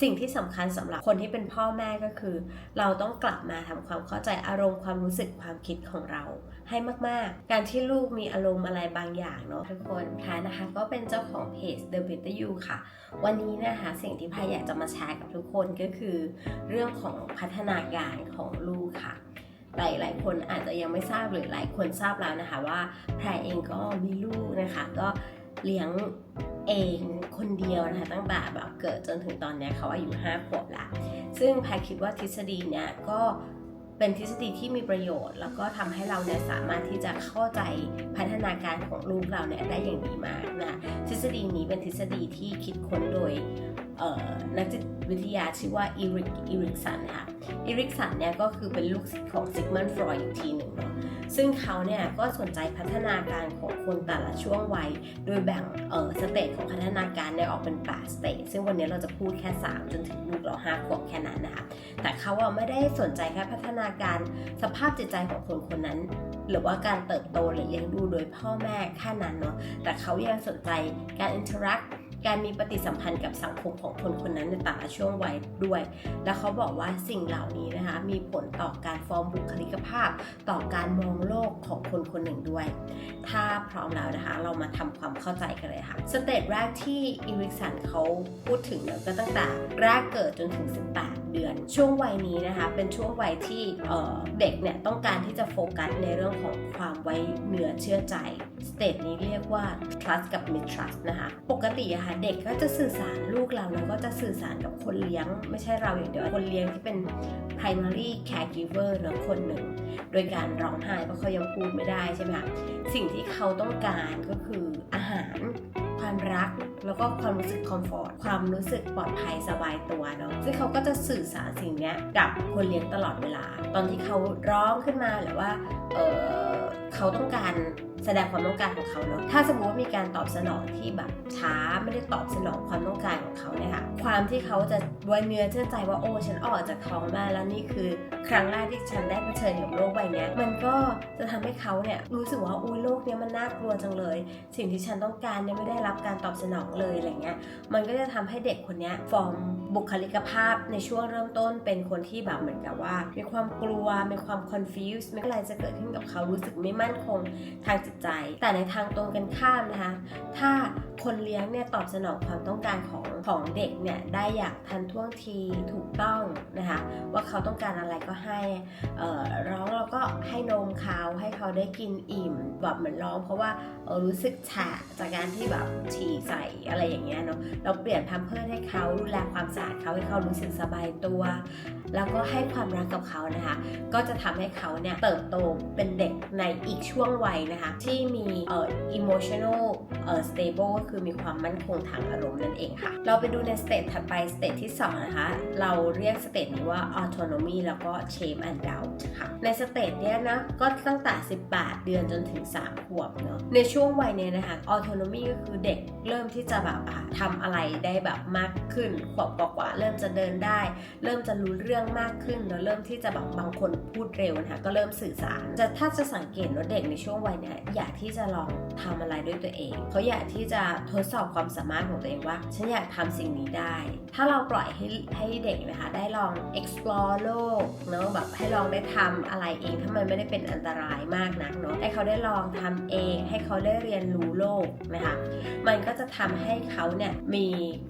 สิ่งที่สำคัญสำหรับคนที่เป็นพ่อแม่ก็คือ เราต้องกลับมาทำความเข้าใจอารมณ์ความรู้สึกความคิดของเราให้มาก ๆ การที่ลูกมีอารมณ์อะไรบางอย่างเนาะทุกคนพายนะคะ ก็เป็นเจ้าของเพจ The Better You ค่ะ วันนี้นะคะสิ่งที่พายอยากจะมาแชร์กับทุกคนก็คือ เรื่องของพัฒนาการของลูกค่ะหลายๆคนอาจจะยังไม่ทราบหรือหลายคนทราบแล้วนะคะว่าแพรเองก็มีลูกนะคะ ก็เลี้ยงเอง คนเดียวนะคะตั้งแต่แบบเกิดจนถึงตอนนี้เขาอายุ5ขวบละซึ่งแพรคิดว่าทฤษฎีเนี้ยก็เป็นทฤษฎีที่มีประโยชน์ แล้วก็ทำให้เราเนี่ยสามารถที่จะเข้าใจพัฒนาการของลูกเราเนี่ยได้อย่างดีมากนะทฤษฎีนี้เป็นทฤษฎีที่คิดค้นโดยนักจิตวิทยาชื่อว่าอีริกอีริกสันค่ะอีริกสันเนี่ยก็คือเป็นลูกศิษย์ของซิกมันฟรอยด์อีกทีหนึ่งเนาะ ซึ่งเขาเนี่ยก็สนใจพัฒนาการของคนแต่ละช่วงวัย โดยแบ่งเออสเตจของพัฒนาการเนี่ยออกเป็น8สเตจซึ่งวันนี้เราจะพูดแค่ 3 จนถึงลูกเรา5ขวบแค่นั้นนะคะแต่เขาอะไม่ได้สนใจแค่พัฒนาการสภาพจิตใจของคนคนนั้น หรือว่าการเติบโตหรือเลี้ยงดูโดยพ่อแม่แค่นั้นเนาะแต่เขายังสนใจการอินเทอร์แอค การมีปฏิสัมพันธ์กับสังคมของคนคนนั้นในแต่ละช่วงวัยด้วย และเขาบอกว่าสิ่งเหล่านี้นะคะมีผลต่อการฟอร์มบุคลิกภาพ ต่อการมองโลกของคนคนหนึ่งด้วย ถ้าพร้อมแล้วนะคะ เรามาทำความเข้าใจกันเลยค่ะสเตจแรกที่อีริกสันเขาพูดถึงเนี่ยก็ตั้งแต่แรกเกิดจนถึง 18เดือน ช่วงวัยนี้นะคะ เป็นช่วงวัยที่เเด็กเนี่ยต้องการที่จะโฟกัสในเรื่องของความไว้เนื้อเชื่อใจสเตจนี้เรียกว่า trust กับ mistrust นะคะ ปกติอะค่ะเด็กก็จะสื่อสารลูกเราแล้วก็จะสื่อสารกับคนเลี้ยง ไม่ใช่เราอย่างเดียวคนเลี้ยงที่เป็น primary caregiver เนอะคนหนึ่ง โดยการร้องไห้เพราะเขายังพูดไม่ได้ใช่ไหมคะสิ่งที่เขาต้องการก็คืออาหาร ความรัก แล้วก็ความรู้สึกคอมฟอร์ต ความรู้สึกปลอดภัยสบายตัวเนาะ ซึ่งเขาก็จะสื่อสารสิ่งนี้กับคนเลี้ยงตลอดเวลา ตอนที่เขาร้องขึ้นมาหรือว่า เออ เขาต้องการแสดงความต้องการของเขาเนาะถ้าสมมติว่ามีการตอบสนองที่แบบช้าไม่ได้ตอบสนองความต้องการของเขาเนี่ยค่ะความที่เขาจะไว้เนื้อเชื่อใจว่าโอ้ฉันออกจากท้องมาแล้วนี่คือ ครั้งแรกที่ฉันได้เผชิญกับโลกใบนี้มันก็จะทำให้เขาเนี่ยรู้สึกว่าอุ้ยโลกเนี้ยมันน่ากลัวจังเลย สิ่งที่ฉันต้องการเนี่ยไม่ได้รับการตอบสนองเลยอะไรเงี้ยมันก็จะทำให้เด็กคนนี้ฟอร์มบุคลิกภาพในช่วงเริ่มต้นเป็นคนที่แบบเหมือนกับว่า มีความกลัวมีความ confused ไม่อะไรจะเกิดขึ้นกับเขารู้สึกไม่มั่นคงทางจิตใจ แต่ในทางตรงกันข้ามนะคะ ถ้าคนเลี้ยงเนี่ยตอบสนองความต้องการของของเด็กเนี่ยได้อย่างทันท่วงทีถูกต้องนะคะว่าเขาต้องการอะไรก็ให้ร้องแล้วก็ให้นมเขาให้เขาได้กินอิ่มแบบเหมือนร้องเพราะว่า เออรู้สึกแฉะจากการที่แบบฉี่ใส่อะไรอย่างเงี้ยเนาะเราเปลี่ยนแพมเพิร์ให้เขาดูแลความสะอาดเขาให้เขารู้สึกสบายตัว แล้วก็ให้ความรักกับเขานะคะ ก็จะทำให้เขาเนี่ยเติบโตเป็นเด็กในอีกช่วงวัยนะคะ ที่มีเอ่อ emotional เอ่อ stable ก็คือมีความมั่นคงทางอารมณ์นั่นเองค่ะ เราไปดูในสเตจถัดไปสเตจที่ 2 นะคะ เราเรียกสเตจนี้ว่า autonomy แล้วก็ shame and doubt ค่ะในสเตจเนี้ยนะก็ตั้งแต่ 18 เดือนจนถึง 3 ขวบเนาะในช่วง่วงวัยเนี้ยนะคะ autonomy ก็คือเด็กเริ่มที่จะแบบทำอะไรได้แบบมากขึ้นขวบกว่าเริ่มจะเดินได้ เริ่มจะรู้เรื่องมากขึ้นแล้วเริ่มที่จะแบบบางคนพูดเร็วนะคะก็เริ่มสื่อสารจะถ้าจะสังเกตว่าเด็กในช่วงวัยเนี้ยอยากที่จะลองทำอะไรด้วยตัวเองเขาอยากที่จะทดสอบความสามารถของตัวเองว่า ฉันอยากทำสิ่งนี้ได้ ถ้าเราปล่อยให้ให้เด็กนะคะได้ลอง explore โลกเนาะแบบให้ลองได้ทำอะไรเองถ้ามันไม่ได้เป็นอันตรายมากนักเนาะให้เขาได้ลองทำเองให้เขาได้เรียนรู้โลกนะคะมันก็จะทำให้เขาเนี่ยมี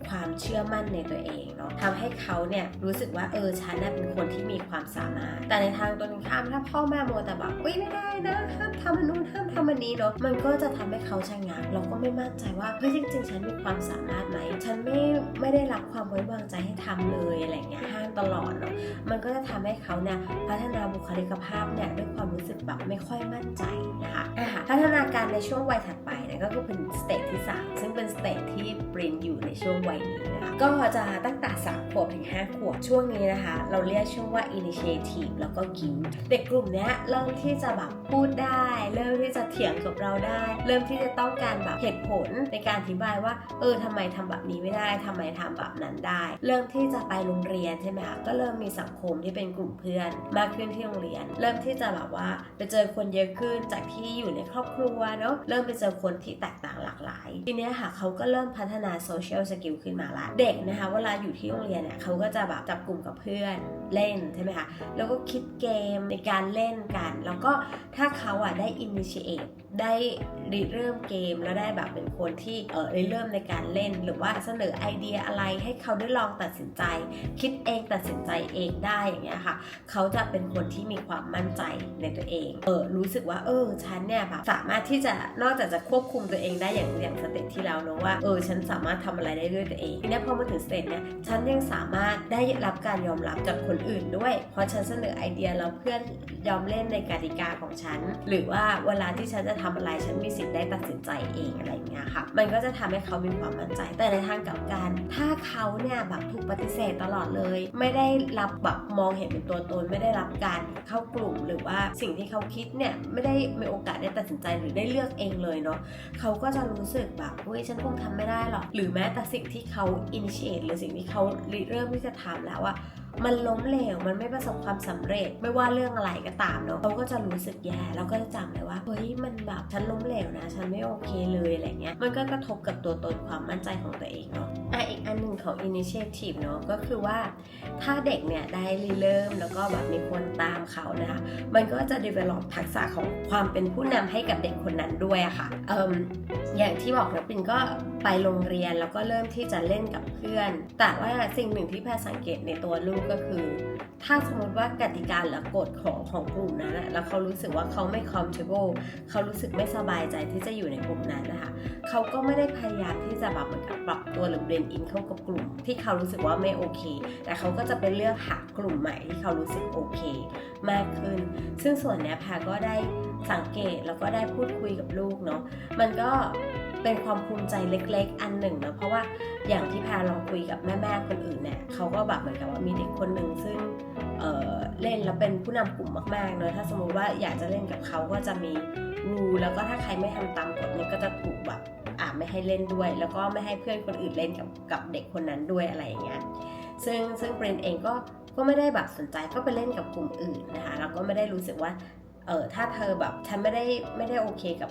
ความเชื่อมั่นในตัวเองเนาะทำให้เขาเนี่ยรู้สึกว่าเออฉันน่ะเป็นคนที่มีความสามารถ แต่ในทางตรงข้ามถ้าพ่อแม่โมแต่แบบอุ้ยไม่ได้นะห้ามทำอันนู้นห้ามทำอันนี้เนาะมันก็จะทำให้เขาชะงักเราก็ไม่มั่นใจว่าเฮ้ยจริง ๆ ฉันมีความสามารถไหมฉันไม่ไม่ได้รับความไว้วางใจให้ทำเลยอะไรเงี้ยห้ามตลอดเนาะมันก็จะทำให้เขาเนี่ยพัฒนาบุคลิกภาพเนี่ยด้วยความรู้สึกแบบไม่ค่อยมั่นใจนะคะพัฒนาการในช่วงวัยถัดไปนี่ยก็คือเป็นสเตจที่สามซึ่งเป็นสเตจที่ปรินอยู่ในช่วงวัยนี้นะคะก็จะตั้งแต่3ขวบถึง 5 ขวบช่วงนี้นะคะ เราเรียกช่วงว่า initiative แล้วก็ guilt เด็กกลุ่มนี้เริ่มที่จะแบบพูดได้ เริ่มที่จะเถียงกับเราได้ เริ่มที่จะต้องการแบบเหตุผลในการอธิบายว่า เออทำไมทำแบบนี้ไม่ได้ทำไมทำแบบนั้นได้ เริ่มที่จะไปโรงเรียนใช่ไหมคะก็เริ่มมีสังคมที่เป็นกลุ่มเพื่อน มากขึ้นที่โรงเรียน เริ่มที่จะแบบว่าไปเจอคนเยอะขึ้นจากที่อยู่ในครอบครัวเนาะเริ่มไปเจอคนที่แตกต่างหลากหลาย ทีนี้ค่ะเขาก็เริ่มพัฒนาโซเชียลสกิลขึ้นมาละ เด็กนะคะเวลาอยู่ที่โรงเรียนเนี่ยเขาก็จะแบบจับกลุ่มกับเพื่อนเล่นใช่ไหมคะ แล้วก็คิดเกมในการเล่นกัน แล้วก็ถ้าเขาอะได้ initiate ได้ริเริ่มเกมแล้วได้แบบเป็นคนที่เออริเริ่มในการเล่น หรือว่าเสนอไอเดียอะไรให้เขาได้ลองตัดสินใจ คิดเองตัดสินใจเองได้อย่างเงี้ยค่ะ เขาจะเป็นคนที่มีความมั่นใจในตัวเอง เออรู้สึกว่าเออฉันเนี่ยแบบสามารถที่จะนอกจากจะควบคุมตัวเองได้อย่างอย่างสเต็ปที่แล้วเนอะว่าเออฉันสามารถทำอะไรได้ด้วยตัวเองทีเนี้ยพอมาถึงสเต็ปเนี่ยฉันยังสามารถได้รับการยอมรับจากคนอื่นด้วย เพราะฉันเสนอไอเดียแล้วเพื่อนยอมเล่นในกติกาของฉัน หรือว่าเวลาที่ฉันจะทำอะไรฉันมีสิทธิ์ได้ตัดสินใจเองอะไรอย่างเงี้ยค่ะ มันก็จะทำให้เขามีความมั่นใจ แต่ในทางกลับกัน ถ้าเขาเนี่ยแบบถูกปฏิเสธตลอดเลย ไม่ได้รับแบบมองเห็นเป็นตัวตนไม่ได้รับการเข้ากลุ่ม หรือว่าสิ่งที่เขาคิดเนี่ยไม่ได้มีโอกาสได้ตัดสินใจหรือได้เลือกเองเลยเนาะเขาก็จะรู้สึกแบบเฮ้ยฉันคงทำไม่ได้หรอก หรือแม้แต่สิ่งที่เขา initiate หรือสิ่งที่เขาเริ่มที่จะทำแล้วอะ มันล้มเหลวมันไม่ประสบความสำเร็จ ไม่ว่าเรื่องอะไรก็ตามเนาะเขาก็จะรู้สึกแย่แล้วก็จะจำเลยว่าเฮ้ยมันแบบฉันล้มเหลวนะ ฉันไม่โอเคเลยอะไรเงี้ยมันก็กระทบกับตัวตนความมั่นใจของตัวเองเนาะอะอีกอันหนึ่งของ initiative เนาะก็คือว่าถ้าเด็กเนี่ยได้ริเริ่มแล้วก็แบบมีคนตามเขานะคะมันก็จะ develop ทักษะของความเป็นผู้นำให้กับเด็กคนนั้นด้วยอะค่ะเอิมอย่างที่บอกนะปินก็ไปโรงเรียนแล้วก็เริ่มที่จะเล่นกับเพื่อน แต่ว่าสิ่งหนึ่งที่แพรสังเกตในตัวลูกก็คือ ถ้าสมมติว่ากติกาหรือกฎของของกลุ่มนั้นแล้วเขารู้สึกว่าเขาไม่ comfortable เขารู้สึกไม่สบายใจที่จะอยู่ในกลุ่มนั้นนะคะเขาก็ไม่ได้พยายามที่จะแบบเหมือนกับปรับตัวหรือ blend in เข้ากับกลุ่ม ที่เขารู้สึกว่าไม่โอเค แต่เขาก็จะไปเลือกหากลุ่มใหม่ที่เขารู้สึกโอเค มากขึ้น ซึ่งส่วนเนี้ยแพรก็ได้สังเกตแล้วก็ได้พูดคุยกับลูกเนาะมันก็ เป็นความภูมิใจเล็ก ๆ อันหนึ่งนะเพราะว่าอย่างที่แพรลองคุยกับแม่ๆคนอื่นเนี่ยเขาก็แบบเหมือนกับว่ามีเด็กคนหนึ่งซึ่งเเล่นแล้วเป็นผู้นำกลุ่มมากๆเนอะถ้าสมมติว่าอยากจะเล่นกับเขาก็จะมีรูแล้วก็ถ้าใครไม่ทำตามกฎเนี่ยก็จะถูกแบบอ่าไม่ให้เล่นด้วย แล้วก็ไม่ให้เพื่อนคนอื่นเล่นกับกับเด็กคนนั้นด้วยอะไรอย่างเงี้ยซึ่งซึ่งเบรนเองก็ก็ไม่ได้แบบสนใจก็ไปเล่นกับกลุ่มอื่นนะคะแล้วก็ไม่ได้รู้สึกว่าเออถ้าเธอแบบฉันไม่ได้ไม่ได้โอเคกับ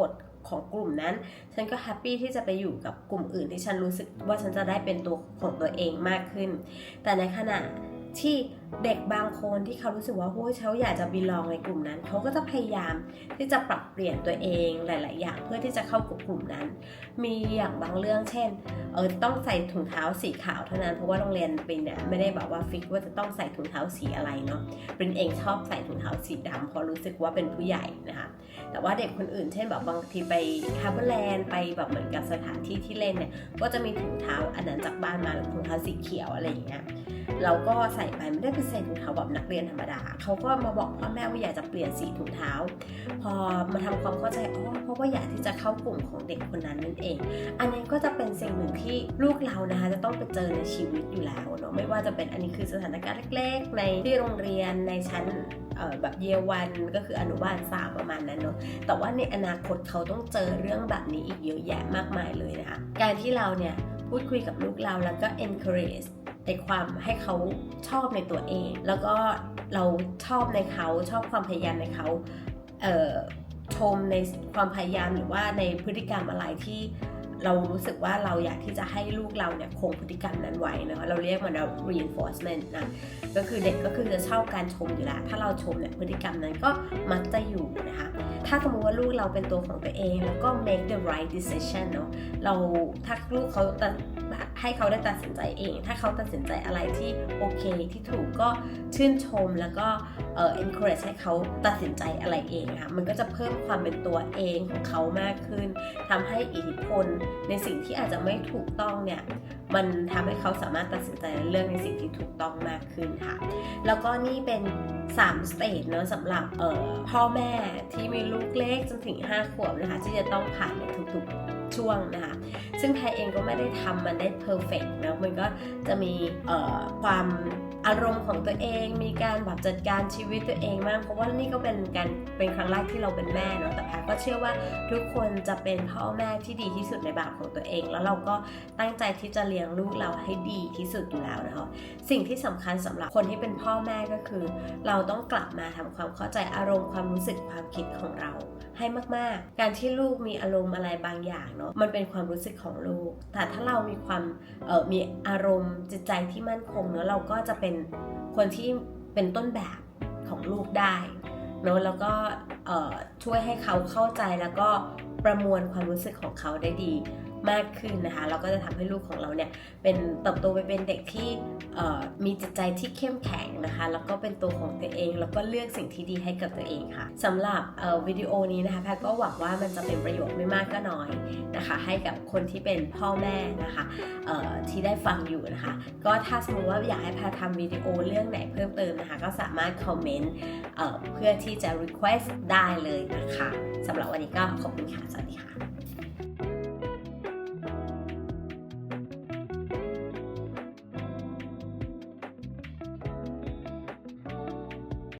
กฎ ของกลุ่มนั้น ฉันก็แฮปปี้ที่จะไปอยู่กับกลุ่มอื่นที่ฉันรู้สึกว่าฉันจะได้เป็นตัวของตัวเองมากขึ้น แต่ในขณะ ที่เด็กบางคนที่เขารู้สึกว่าโอ้ยเขาอยากจะบีลองในกลุ่มนั้น เขาก็จะพยายามที่จะปรับเปลี่ยนตัวเองหลาย ๆ อย่างเพื่อที่จะเข้ากับกลุ่มนั้น มีอย่างบางเรื่องเช่น เออต้องใส่ถุงเท้าสีขาวเท่านั้น เพราะว่าโรงเรียนเป็นเนี่ยไม่ได้แบบว่าฟิกว่าจะต้องใส่ถุงเท้าสีอะไรเนาะเป็นเองชอบใส่ถุงเท้าสีดำเพราะรู้สึกว่าเป็นผู้ใหญ่นะคะ แต่ว่าเด็กคนอื่น เช่นแบบบางทีไปฮาร์เบอร์แลนด์ไปแบบเหมือนกับสถานที่ที่เล่นเนี่ย ก็จะมีถุงเท้าอันนั้นจากบ้านมาหรือถุงเท้าสีเขียวอะไรอย่างเงี้ย เราก็ใส่ไปไม่ได้เป็นใส่ถุงเท้าแบบนักเรียนธรรมดาเขาก็มาบอกพ่อแม่ว่าอยากจะเปลี่ยนสีถุงเท้า พอมาทำความเข้าใจอ๋อเพราะว่าอยากที่จะเข้ากลุ่มของเด็กคนนั้นนั่นเอง อันนี้ก็จะเป็นสิ่งหนึ่งที่ลูกเรานะคะจะต้องไปเจอในชีวิตอยู่แล้วเนาะไม่ว่าจะเป็นอันนี้คือสถานการณ์เล็กๆ ในที่โรงเรียนในชั้นแบบเยวันก็คืออนุบาลสามประมาณนั้นเนาะแต่ว่าในอนาคตเขาต้องเจอเรื่องแบบนี้อีกเยอะแยะมากมายเลยนะคะการที่เราเนี่ยพูดคุยกับลูกเราแล้วก็ encourage ในความให้เขาชอบในตัวเอง แล้วก็เราชอบในเขาชอบความพยายามในเขาเชมในความพยายามหรือว่าในพฤติกรรมอะไรที่ เรารู้สึกว่าเราอยากที่จะให้ลูกเราเนี่ยคงพฤติกรรมนั้นไว้นะคะเราเรียกมันว่า reinforcement นะก็คือเด็กก็คือจะชอบการชมอยู่แล้ว ถ้าเราชมเนี่ยพฤติกรรมนั้นก็มักจะอยู่นะคะถ้าสมมติว่าลูกเราเป็นตัวของตัวเอง แล้วก็ make the right decision เนาะเราถ้าลูกเขาตัดให้เขาได้ตัดสินใจเอง ถ้าเขาตัดสินใจอะไรที่โอเคที่ถูกก็ชื่นชมแล้วก็ เอ่อ encourage ให้เขาตัดสินใจอะไรเองค่ะ มันก็จะเพิ่มความเป็นตัวเองของเขามากขึ้นทำให้อิทธิพลในสิ่งที่อาจจะไม่ถูกต้องเนี่ย มันทำให้เขาสามารถตัดสินใจและเลือกในสิ่งที่ถูกต้องมากขึ้นค่ะ แล้วก็นี่เป็น3สเตจเนอะสำหรับเอ่อพ่อแม่ที่มีลูกเล็กจนถึง 5 ขวบนะคะ ที่จะต้องผ่านในทุกๆช่วงนะคะ ซึ่งแพรเองก็ไม่ได้ทำมันได้เพอร์เฟกต์นะมันก็จะมีเอ่อความ อารมณ์ของตัวเองมีการแบบจัดการชีวิตตัวเองมาก เพราะว่านี่ก็เป็นการเป็นครั้งแรกที่เราเป็นแม่เนาะแต่แพทย์ก็เชื่อว่าทุกคนจะเป็นพ่อแม่ที่ดีที่สุดในแบบของตัวเอง แล้วเราก็ตั้งใจที่จะเลี้ยงลูกเราให้ดีที่สุดอยู่แล้วนะคะสิ่งที่สำคัญสำหรับคนที่เป็นพ่อแม่ก็คือ เราต้องกลับมาทำความเข้าใจอารมณ์ความรู้สึกความคิดของเราให้มากๆ การที่ลูกมีอารมณ์อะไรบางอย่างเนาะมันเป็นความรู้สึกของลูก แต่ถ้าเรามีความเออมีอารมณ์จิตใจที่มั่นคงเนาะเราก็จะเป็นคนที่เป็นต้นแบบของลูกได้เนาะแล้วก็ช่วยให้เขาเข้าใจแล้วก็ประมวลความรู้สึกของเขาได้ดี มากขึ้นนะคะ เราก็จะทำให้ลูกของเราเนี่ยเป็นเติบโตไปเป็นเด็กที่มีจิตใจที่เข้มแข็งนะคะ แล้วก็เป็นตัวของตัวเอง แล้วก็เลือกสิ่งที่ดีให้กับตัวเองค่ะสำหรับวิดีโอนี้นะคะแพทก็หวังว่ามันจะเป็นประโยชน์ไม่มากก็น้อยนะคะ ให้กับคนที่เป็นพ่อแม่นะคะที่ได้ฟังอยู่นะคะ ก็ถ้าสมมติว่าอยากให้แพททำวิดีโอเรื่องไหนเพิ่มเติมนะคะ ก็สามารถคอมเมนต์เอ่อเพื่อที่จะ request ได้เลยนะคะสำหรับวันนี้ก็ขอบคุณค่ะ สวัสดีค่ะ